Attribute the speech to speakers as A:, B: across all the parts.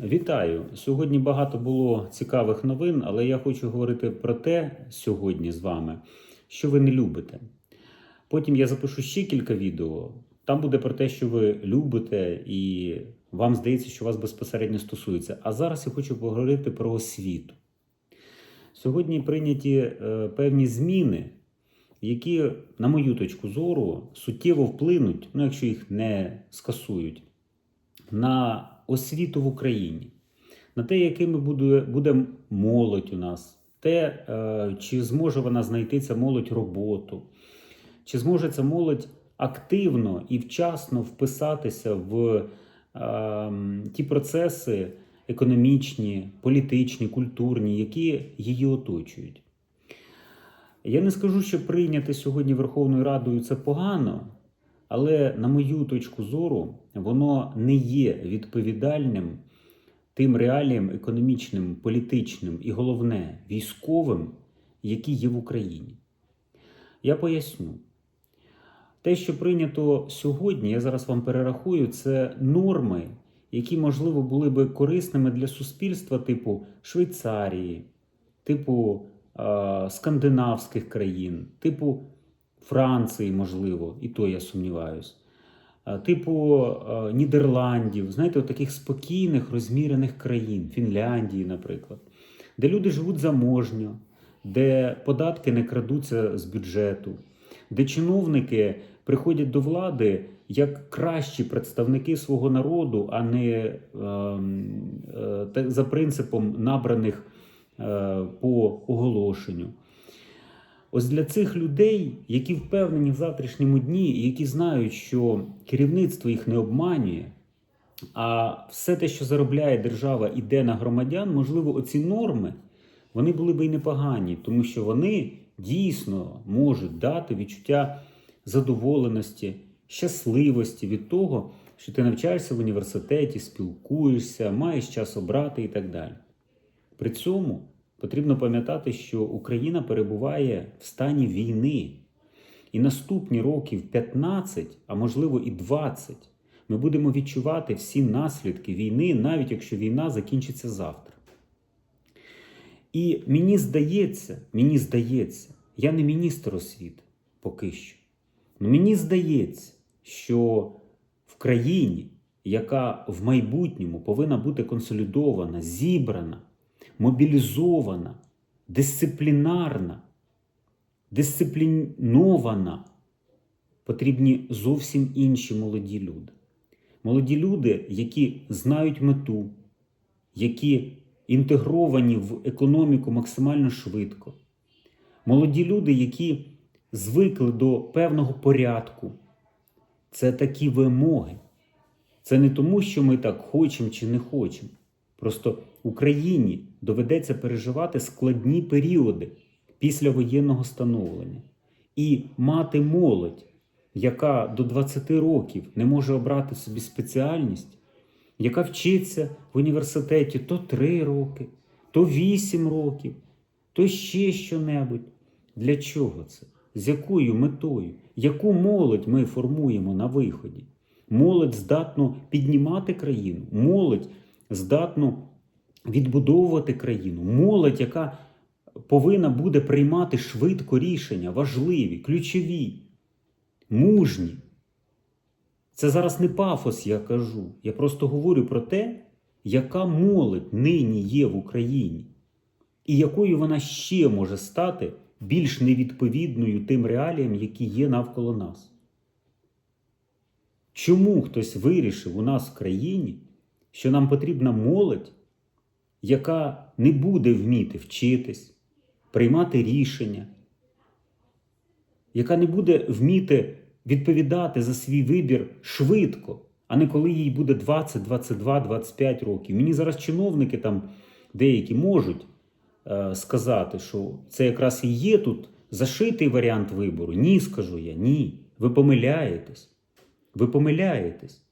A: Вітаю! Сьогодні багато було цікавих новин, але я хочу говорити про те сьогодні з вами, що ви не любите. Потім я запишу ще кілька відео. Там буде про те, що ви любите, і вам здається, що вас безпосередньо стосується. А зараз я хочу поговорити про освіту. Сьогодні прийняті е, певні зміни, які, на мою точку зору, суттєво вплинуть, ну якщо їх не скасують, на освіту в Україні, на те, якими буде, буде молодь у нас, те, е, чи зможе вона знайти ця молодь роботу, чи зможе ця молодь активно і вчасно вписатися в е, ті процеси економічні, політичні, культурні, які її оточують. Я не скажу, що прийняти сьогодні Верховною Радою це погано, але, на мою точку зору, воно не є відповідальним тим реаліям економічним, політичним і головне військовим, які є в Україні. Я поясню. Те, що прийнято сьогодні, я зараз вам перерахую, це норми, які, можливо, були би корисними для суспільства, типу Швейцарії, типу е, скандинавських країн, типу Франції, можливо, і то я сумніваюсь, е, типу е, Нідерландів, знаєте, от таких спокійних, розмірених країн, Фінляндії, наприклад, де люди живуть заможньо, де податки не крадуться з бюджету, де чиновники приходять до влади як кращі представники свого народу, а не е, е, за принципом набраних е, по оголошенню. Ось для цих людей, які впевнені в завтрашньому дні, і які знають, що керівництво їх не обманює, а все те, що заробляє держава, іде на громадян, можливо, оці норми вони були б і непогані, тому що вони дійсно можуть дати відчуття задоволеності, щасливості від того, що ти навчаєшся в університеті, спілкуєшся, маєш час обрати і так далі. При цьому потрібно пам'ятати, що Україна перебуває в стані війни. І наступні років 15, а можливо і 20, ми будемо відчувати всі наслідки війни, навіть якщо війна закінчиться завтра. І мені здається, мені здається, я не міністр освіти поки що. Ну мені здається, що в країні, яка в майбутньому повинна бути консолідована, зібрана, мобілізована, дисциплінарна, дисциплінована, потрібні зовсім інші молоді люди. Молоді люди, які знають мету, які інтегровані в економіку максимально швидко. Молоді люди, які звикли до певного порядку. Це такі вимоги. Це не тому, що ми так хочемо чи не хочемо. Просто Україні доведеться переживати складні періоди після воєнного становлення і мати молодь, яка до 20 років не може обрати собі спеціальність, яка вчиться в університеті то 3 роки, то 8 років, то ще що-небудь. Для чого це? З якою метою? Яку молодь ми формуємо на виході? Молодь здатну піднімати країну, молодь здатну відбудовувати країну, молодь, яка повинна буде приймати швидко рішення, важливі, ключові, мужні. Це зараз не пафос, я кажу. Я просто говорю про те, яка молодь нині є в Україні, і якою вона ще може стати більш невідповідною тим реаліям, які є навколо нас. Чому хтось вирішив у нас в країні, що нам потрібна молодь, яка не буде вміти вчитись, приймати рішення, яка не буде вміти відповідати за свій вибір швидко, а не коли їй буде 20, 22, 25 років. Мені зараз чиновники там деякі можуть е, сказати, що це якраз і є тут зашитий варіант вибору. Ні, скажу я, ні. Ви помиляєтесь. Ви помиляєтесь.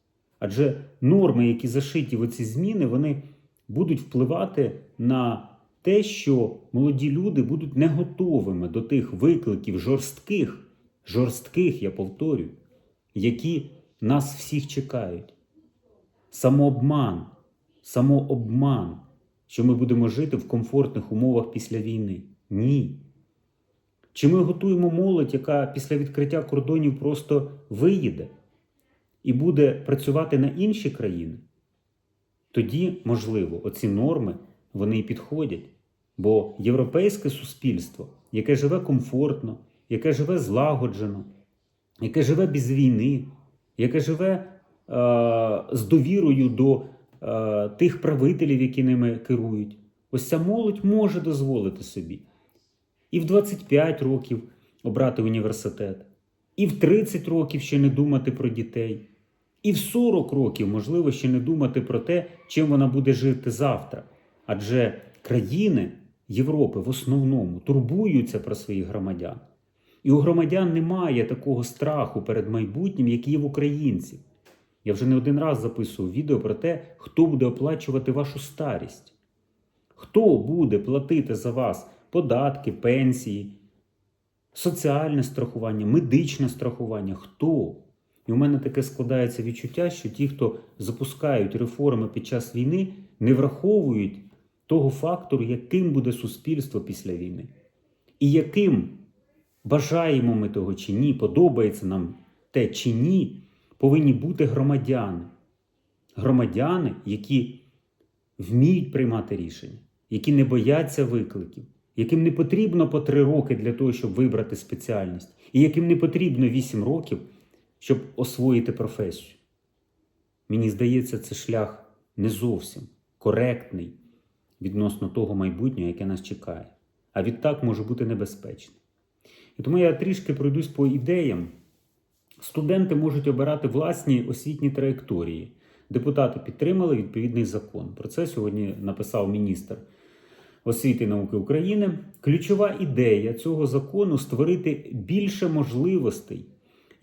A: Адже норми, які зашиті в оці зміни, вони будуть впливати на те, що молоді люди будуть не готовими до тих викликів жорстких, жорстких, я повторюю, які нас всіх чекають. Самообман, самообман, що ми будемо жити в комфортних умовах після війни. Ні. Чи ми готуємо молодь, яка після відкриття кордонів просто виїде і буде працювати на інші країни? Тоді, можливо, оці норми вони і підходять. Бо європейське суспільство, яке живе комфортно, яке живе злагоджено, яке живе без війни, яке живе е, з довірою до е, тих правителів, які ними керують, ось ця молодь може дозволити собі і в 25 років обрати університет, і в 30 років ще не думати про дітей, і в 40 років, можливо, ще не думати про те, чим вона буде жити завтра. Адже країни Європи в основному турбуються про своїх громадян. І у громадян немає такого страху перед майбутнім, як є в українців. Я вже не один раз записував відео про те, хто буде оплачувати вашу старість, хто буде платити за вас податки, пенсії, соціальне страхування, медичне страхування. Хто? І у мене таке складається відчуття, що ті, хто запускають реформи під час війни, не враховують того фактору, яким буде суспільство після війни. І яким бажаємо ми того чи ні, подобається нам те чи ні, повинні бути громадяни. Громадяни, які вміють приймати рішення, які не бояться викликів, яким не потрібно по три роки для того, щоб вибрати спеціальність, і яким не потрібно вісім років, щоб освоїти професію. Мені здається, це шлях не зовсім коректний відносно того майбутнього, яке нас чекає. А відтак може бути небезпечним. І тому я трішки пройдусь по ідеям. Студенти можуть обирати власні освітні траєкторії. Депутати підтримали відповідний закон. Про це сьогодні написав міністр освіти і науки України. Ключова ідея цього закону створити більше можливостей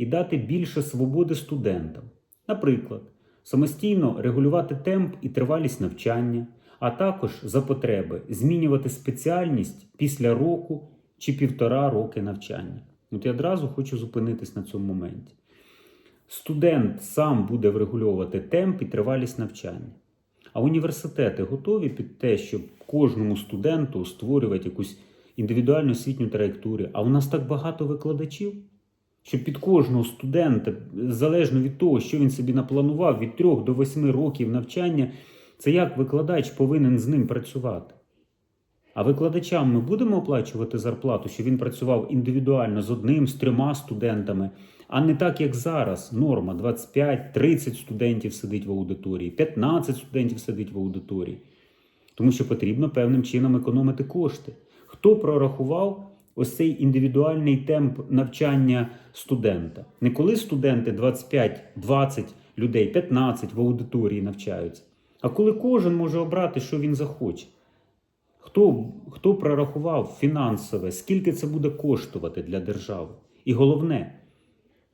A: і дати більше свободи студентам. Наприклад, самостійно регулювати темп і тривалість навчання, а також за потреби змінювати спеціальність після року чи півтора роки навчання. От я одразу хочу зупинитись на цьому моменті. Студент сам буде врегульовувати темп і тривалість навчання. А університети готові під те, щоб кожному студенту створювати якусь індивідуальну освітню траєкторію. А у нас так багато викладачів, що під кожного студента, залежно від того, що він собі напланував від 3 до 8 років навчання, це як викладач повинен з ним працювати. А викладачам ми будемо оплачувати зарплату, що він працював індивідуально з одним, з трьома студентами, а не так, як зараз. Норма 25-30 студентів сидить в аудиторії, 15 студентів сидить в аудиторії. Тому що потрібно певним чином економити кошти. Хто прорахував ось цей індивідуальний темп навчання студента? Не коли студенти 25-20 людей, 15 в аудиторії навчаються, а коли кожен може обрати, що він захоче. Хто, хто прорахував фінансове, скільки це буде коштувати для держави? І головне,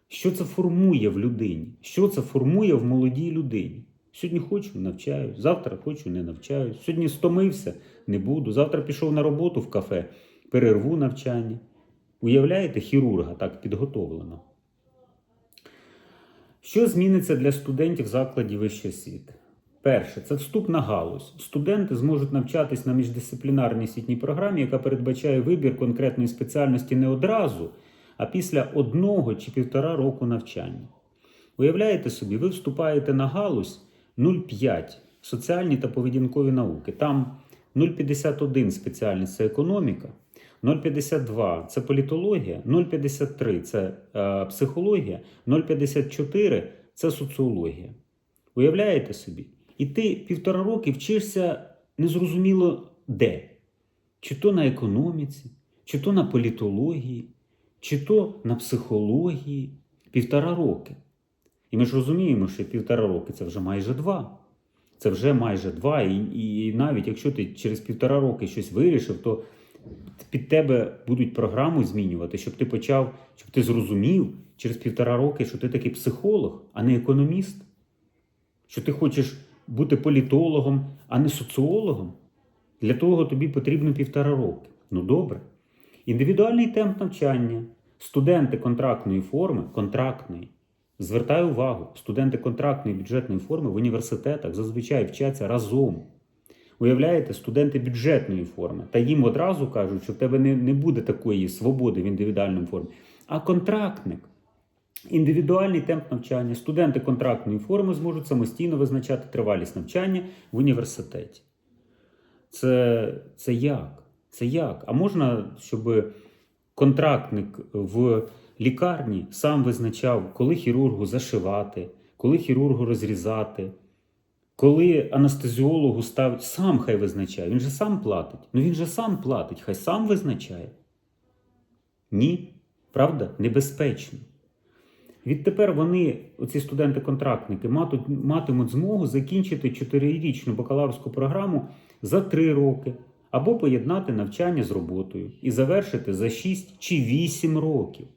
A: що це формує в людині? Що це формує в молодій людині? Сьогодні хочу, навчаюсь, завтра хочу, не навчаюсь. Сьогодні стомився, не буду. Завтра пішов на роботу в кафе, перерву навчання. Уявляєте, хірурга так підготовлено. Що зміниться для студентів закладів вищої освіти? Перше, це вступ на галузь. Студенти зможуть навчатись на міждисциплінарній освітній програмі, яка передбачає вибір конкретної спеціальності не одразу, а після одного чи півтора року навчання. Уявляєте собі, ви вступаєте на галузь 0,5 соціальні та поведінкові науки. Там 0,51 спеціальність це економіка, 0,52 це політологія, 0,53 це е, психологія, 0,54 це соціологія. Уявляєте собі? І ти півтора роки вчишся незрозуміло де. Чи то на економіці, чи то на політології, чи то на психології. Півтора роки. І ми ж розуміємо, що півтора роки це вже майже два. Це вже майже два. І, і навіть якщо ти через півтора роки щось вирішив, то під тебе будуть програму змінювати, щоб ти почав, щоб ти зрозумів через півтора роки, що ти такий психолог, а не економіст. Що ти хочеш бути політологом, а не соціологом. Для того тобі потрібно півтора роки. Ну добре. Індивідуальний темп навчання, студенти контрактної форми, контрактної, Звертаю увагу, студенти контрактної бюджетної форми в університетах зазвичай вчаться разом. Уявляєте, студенти бюджетної форми, та їм одразу кажуть, що в тебе не, не буде такої свободи в індивідуальному формі. А контрактник, індивідуальний темп навчання, студенти контрактної форми зможуть самостійно визначати тривалість навчання в університеті. Це, це як? Це як? А можна, щоб контрактник в лікарні сам визначав, коли хірургу зашивати, коли хірургу розрізати, коли анестезіологу ставить, сам хай визначає. Він же сам платить. Ну він же сам платить, хай сам визначає. Ні, правда? Небезпечно. Відтепер вони, оці студенти-контрактники, матимуть змогу закінчити 4-річну бакалаврську програму за 3 роки або поєднати навчання з роботою і завершити за 6 чи 8 років.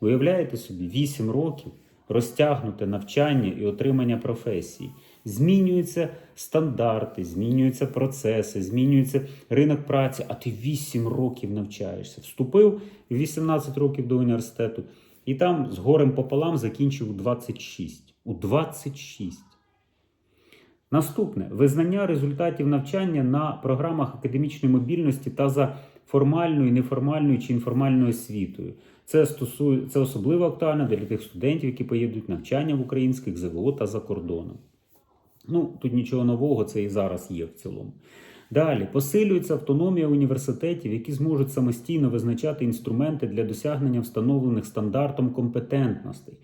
A: Уявляєте собі, 8 років розтягнуте навчання і отримання професії. Змінюються стандарти, змінюються процеси, змінюється ринок праці, а ти 8 років навчаєшся. Вступив в 18 років до університету і там з горем пополам закінчив у 26. У 26. Наступне визнання результатів навчання на програмах академічної мобільності та за формальною, неформальною чи інформальною освітою. Це стосує це особливо актуально для тих студентів, які поїдуть навчання в українських ЗВО та за кордоном. Ну, тут нічого нового, це і зараз є в цілому. Далі посилюється автономія університетів, які зможуть самостійно визначати інструменти для досягнення встановлених стандартом компетентностей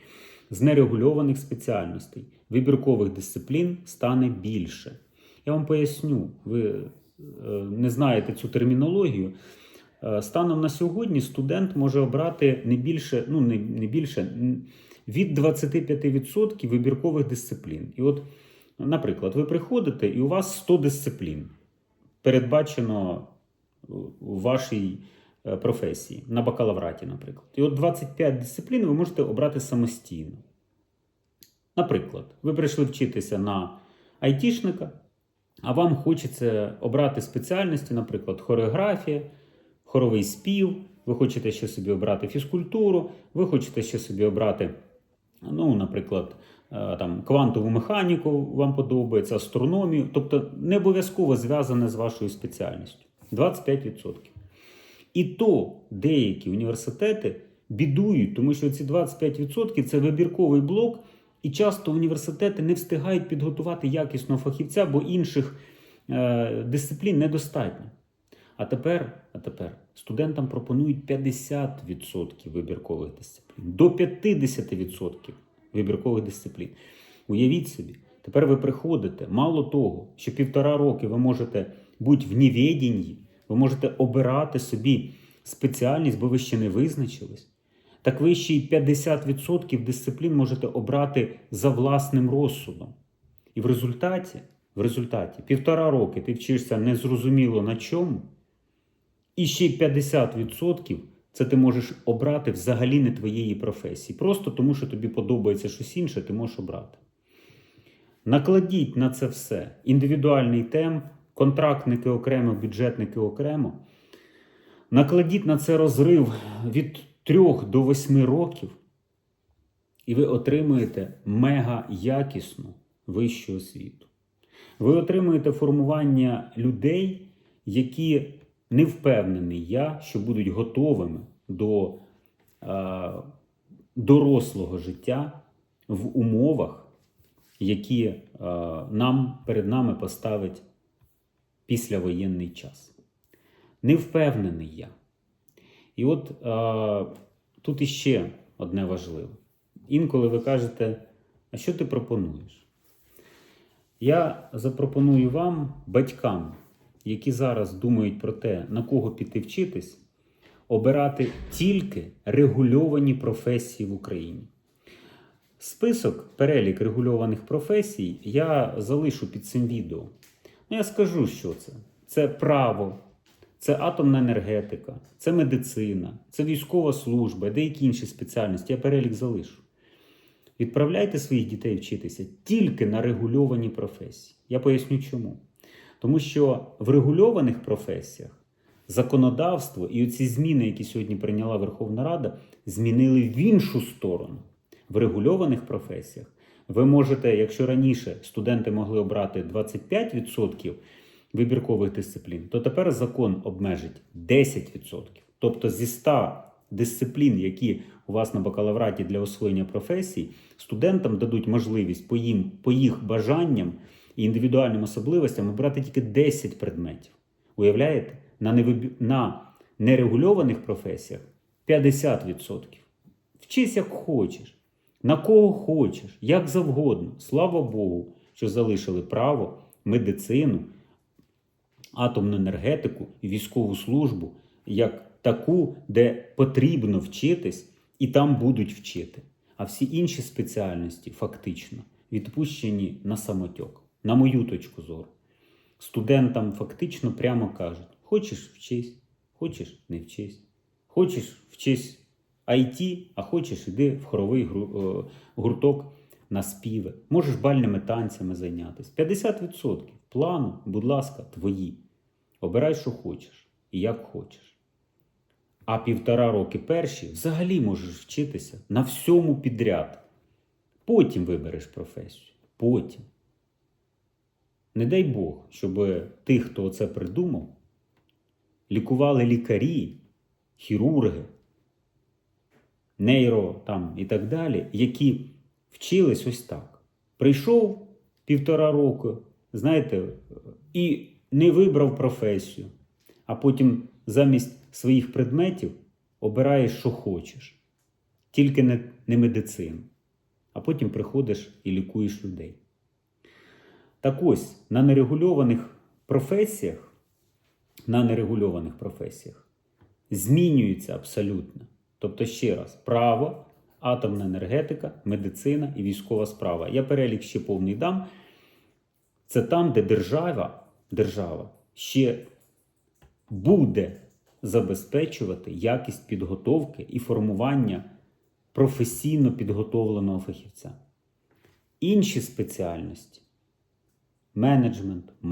A: з нерегульованих спеціальностей, вибіркових дисциплін стане більше. Я вам поясню, ви е, не знаєте цю термінологію. Е, Станом на сьогодні студент може обрати не більше, ну не більше від 25% вибіркових дисциплін. І от, наприклад, ви приходите і у вас 100 дисциплін передбачено у вашій е, професії на бакалавраті, наприклад. І от 25 дисциплін ви можете обрати самостійно. Наприклад, ви прийшли вчитися на айтішника, а вам хочеться обрати спеціальності, наприклад, хореографія, хоровий спів, ви хочете ще собі обрати фізкультуру, ви хочете ще собі обрати, ну, наприклад, там, квантову механіку вам подобається, астрономію, тобто не обов'язково зв'язане з вашою спеціальністю. 25%. І то деякі університети бідують, тому що ці 25% це вибірковий блок, і часто університети не встигають підготувати якісного фахівця, бо інших е, дисциплін недостатньо. А тепер, а тепер студентам пропонують 50% вибіркових дисциплін, до 50% вибіркових дисциплін. Уявіть собі, тепер ви приходите, мало того, що півтора роки ви можете бути в невіденні, ви можете обирати собі спеціальність, бо ви ще не визначились. Так ви ще й 50% дисциплін можете обрати за власним розсудом. І в результаті, в результаті півтора роки ти вчишся незрозуміло на чому, і ще й 50% це ти можеш обрати взагалі не твоєї професії. Просто тому, що тобі подобається щось інше, ти можеш обрати. Накладіть на це все індивідуальний темп, контрактники окремо, бюджетники окремо. Накладіть на це розрив від 3 до 8 років, і ви отримуєте мега якісну вищу освіту. Ви отримуєте формування людей, які не впевнений я, що будуть готовими до е, дорослого життя в умовах, які е, нам перед нами поставить післявоєнний час. Не впевнений я. І от е, тут іще одне важливе. Інколи ви кажете, а що ти пропонуєш? Я запропоную вам, батькам, які зараз думають про те, на кого піти вчитись, обирати тільки регульовані професії в Україні. Список, перелік регульованих професій я залишу під цим відео. Ну, я скажу, що це. Це право, це атомна енергетика, це медицина, це військова служба, деякі інші спеціальності. Я перелік залишу. Відправляйте своїх дітей вчитися тільки на регульовані професії. Я поясню чому. Тому що в регульованих професіях законодавство і оці зміни, які сьогодні прийняла Верховна Рада, змінили в іншу сторону. В регульованих професіях ви можете, якщо раніше студенти могли обрати 25% вибіркових дисциплін, то тепер закон обмежить 10%. Тобто зі 100 дисциплін, які у вас на бакалавраті для освоєння професій, студентам дадуть можливість по, їм, по їх бажанням і індивідуальним особливостям обрати тільки 10 предметів. Уявляєте? На, невибі... на нерегульованих професіях 50%. Вчись як хочеш, на кого хочеш, як завгодно. Слава Богу, що залишили право, медицину, атомну енергетику і військову службу як таку, де потрібно вчитись, і там будуть вчити. А всі інші спеціальності фактично відпущені на самотьок, на мою точку зору. Студентам фактично прямо кажуть: хочеш вчись, хочеш не вчись, хочеш вчись IT, а хочеш іди в хоровий е, гурток на співи. Можеш бальними танцями зайнятися. 50% плану, будь ласка, твої. Обирай, що хочеш і як хочеш. А півтора роки перші взагалі можеш вчитися на всьому підряд. Потім вибереш професію. Потім. Не дай Бог, щоб тих, хто це придумав, лікували лікарі, хірурги, нейро там і так далі, які вчились ось так. Прийшов півтора року, знаєте, і не вибрав професію, а потім замість своїх предметів обираєш, що хочеш, тільки не, не медицину. А потім приходиш і лікуєш людей. Так ось, на нерегульованих професіях, на нерегульованих професіях змінюється абсолютно. Тобто, ще раз, право, атомна енергетика, медицина і військова справа. Я перелік ще повний дам. Це там, де держава, держава ще буде забезпечувати якість підготовки і формування професійно підготовленого фахівця. Інші спеціальності менеджмент,